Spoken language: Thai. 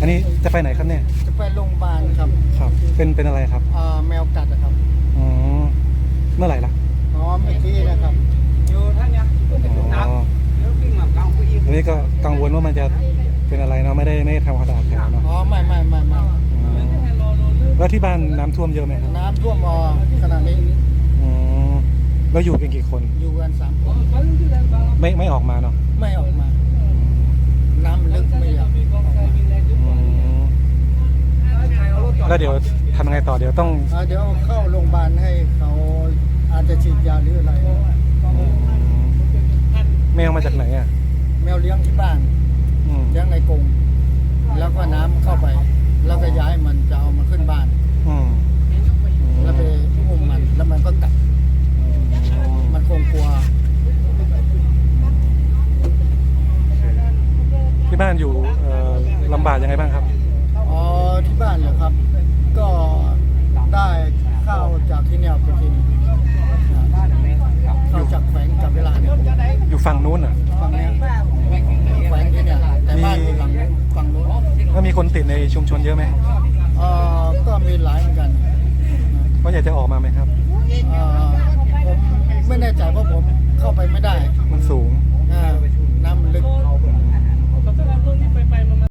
อันนี้จะไปไหนครับเนี่ย จะไปโรงพยาบาลครับครับ เป็นเป็นอะไรครับ อ่าแมวกัดนะครับ อ๋อ เมื่อไหร่ล่ะ อ๋อเมื่อกี้นะครับอ๋ออันนี้ก็กังวลว่ามันจะเป็นอะไรเนาะไม่ได้ไม่ได้ทำความสะอาดแผลเนาะอ๋อไม่ไม่ไม่ไม่อ๋อแล้วที่บ้านน้ำท่วมเยอะไหมครับน้ำท่วมอ่อขนาดนี้ อ๋อแล้วอยู่กันกี่คน อยู่กันสามคนไม่ไม่ออกมาเนาะ ไม่ออกมา น้ำลึกไม่อยากออกมา อืม แล้วเดี๋ยวทำยังไงต่อเดี๋ยวต้องอ่าเดี๋ยวเข้าโรงพยาบาลให้เขาอาจจะฉีดยาหรืออะไรอืมแมวมาจากไหนอะแมวเลี้ยงที่บ้านอืมเลี้ยงในกรงแล้วก็น้ำเข้าไป แล้วก็ย้ายมันจะเอามาขึ้นบ้าน อืมแล้วไปอุ้มมันแล้วมันก็กัดมันคงกลัวที่บ้านอยู่เอ่อลำบากยังไงบ้างครับ อ๋อที่บ้านเหรอครับ ก็ได้ข้าว จากที่เนี่ยไปกินข้าวจากแขวงกับเวลาเนี่ยอยู่ฝั่งนู้นอะฝั่งเนี้ยแขวงที่เนี่ยแต่บ้านอยู่หลังนู้นฝั่งนู้นแล้วมีคนติดในชุมชนเยอะไหมเอ่อก็มีหลายเหมือนกัน ก็อยากจะออกมาไหมครับเอ่อ